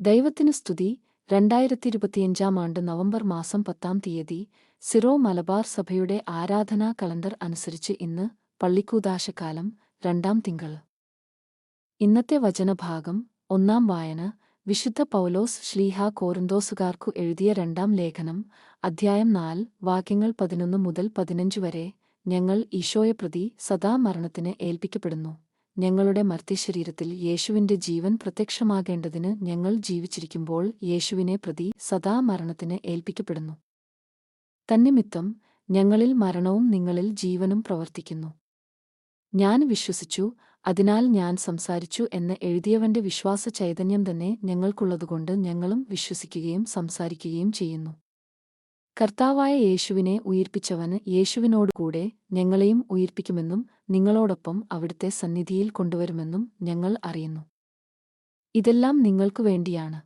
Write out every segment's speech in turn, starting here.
ദൈവത്തിനു സ്തുതി. രണ്ടായിരത്തി ഇരുപത്തിയഞ്ചാം ആണ്ട് നവംബർ മാസം പത്താം തീയതി സിറോ മലബാർ സഭയുടെ ആരാധനാ കലണ്ടർ അനുസരിച്ച് ഇന്ന് പള്ളിക്കൂദാശക്കാലം രണ്ടാം തിങ്കൾ. ഇന്നത്തെ വചനഭാഗം ഒന്നാം വായന. വിശുദ്ധ പൗലോസ് ശ്ലീഹ കോറിന്തോസുകാർക്കു എഴുതിയ രണ്ടാം ലേഖനം. അധ്യായം നാല്. വാക്യങ്ങൾ പതിനൊന്ന് മുതൽ പതിനഞ്ച് വരെ ഞങ്ങൾ ഈശോയെ പ്രതി സദാ മരണത്തിന് ഏൽപ്പിക്കപ്പെടുന്നു. ഞങ്ങളുടെ മർത്യശരീരത്തിൽ യേശുവിന്റെ ജീവൻ പ്രത്യക്ഷമാകേണ്ടതിന് ഞങ്ങൾ ജീവിച്ചിരിക്കുമ്പോൾ യേശുവിനെ പ്രതി സദാ മരണത്തിന് ഏൽപ്പിക്കപ്പെടുന്നു. തന്നിമിത്തം ഞങ്ങളിൽ മരണവും നിങ്ങളിൽ ജീവനും പ്രവർത്തിക്കുന്നു. ഞാൻ വിശ്വസിച്ചു അതിനാൽ ഞാൻ സംസാരിച്ചു എന്ന് എഴുതിയവന്റെ വിശ്വാസ ചൈതന്യം തന്നെ ഞങ്ങൾക്കുള്ളതുകൊണ്ട് ഞങ്ങളും വിശ്വസിക്കുകയും സംസാരിക്കുകയും ചെയ്യുന്നു. കർത്താവായ യേശുവിനെ ഉയിർപ്പിച്ചവന് യേശുവിനോടുകൂടെ ഞങ്ങളെയും ഉയിർപ്പിക്കുമെന്നും നിങ്ങളോടൊപ്പം അവിടുത്തെ സന്നിധിയിൽ കൊണ്ടുവരുമെന്നും ഞങ്ങൾ അറിയുന്നു. ഇതെല്ലാം നിങ്ങൾക്കു വേണ്ടിയാണ്.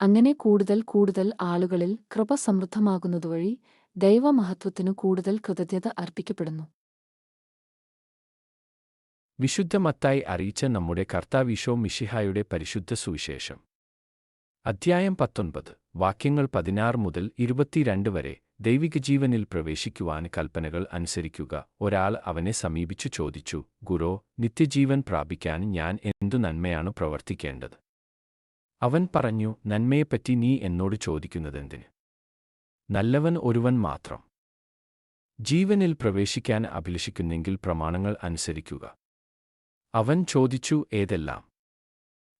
അങ്ങനെ കൂടുതൽ കൂടുതൽ ആളുകളിൽ കൃപ സമൃദ്ധമാകുന്നതുവഴി ദൈവമഹത്വത്തിനു കൂടുതൽ കൃതജ്ഞത അർപ്പിക്കപ്പെടുന്നു. വിശുദ്ധ മത്തായി അറിയിച്ച നമ്മുടെ കർത്താവിശോ മിഷിഹായുടെ പരിശുദ്ധ സുവിശേഷം. അധ്യായം പത്തൊൻപത്. വാക്യങ്ങൾ പതിനാറ് മുതൽ ഇരുപത്തിരണ്ട് വരെ ദൈവിക ജീവനിൽ പ്രവേശിക്കുവാൻ കൽപ്പനകൾ അനുസരിക്കുക. ഒരാൾ അവനെ സമീപിച്ചു ചോദിച്ചു ഗുരോ നിത്യജീവൻ പ്രാപിക്കാൻ ഞാൻ എന്തു നന്മയാണ് പ്രവർത്തിക്കേണ്ടത്? അവൻ പറഞ്ഞു നന്മയെപ്പറ്റി നീ എന്നോട് ചോദിക്കുന്നതെന്തിന്? നല്ലവൻ ഒരുവൻ മാത്രം. ജീവനിൽ പ്രവേശിക്കാൻ അഭിലഷിക്കുന്നെങ്കിൽ പ്രമാണങ്ങൾ അനുസരിക്കുക. അവൻ ചോദിച്ചു ഏതെല്ലാം?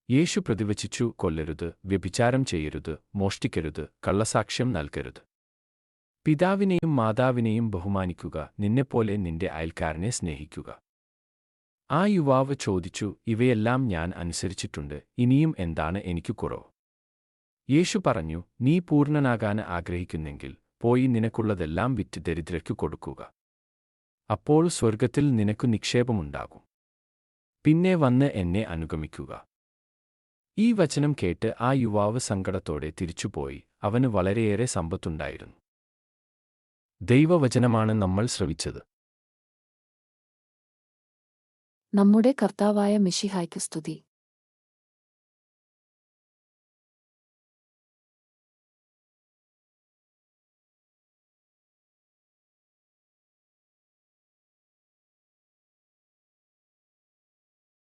യേശു പ്രതിവചിച്ചു കൊല്ലരുത് വ്യഭിചാരം ചെയ്യരുത് മോഷ്ടിക്കരുത് കള്ളസാക്ഷ്യം നൽകരുത്. പിതാവിനെയും മാതാവിനെയും ബഹുമാനിക്കുക നിന്നെപ്പോലെ നിന്റെ അയൽക്കാരനെ സ്നേഹിക്കുക. ആ യുവാവ് ചോദിച്ചു ഇവയെല്ലാം ഞാൻ അനുസരിച്ചിട്ടുണ്ട് ഇനിയും എന്താണ് എനിക്കു കുറവ്? യേശു പറഞ്ഞു നീ പൂർണനാകാൻ ആഗ്രഹിക്കുന്നെങ്കിൽ പോയി നിനക്കുള്ളതെല്ലാം വിറ്റ് ദരിദ്രയ്ക്കു കൊടുക്കുക. അപ്പോൾ സ്വർഗത്തിൽ നിനക്കു നിക്ഷേപമുണ്ടാകും. പിന്നെ വന്ന് എന്നെ അനുഗമിക്കുക. ഈ വചനം കേട്ട് ആ യുവാവ് സങ്കടത്തോടെ തിരിച്ചുപോയി. അവന് വളരെയേറെ സമ്പത്തുണ്ടായിരുന്നു. ദൈവവചനമാണ് നമ്മൾ ശ്രവിച്ചത്. നമ്മുടെ കർത്താവായ മിഷിഹായ്ക്ക് സ്തുതി.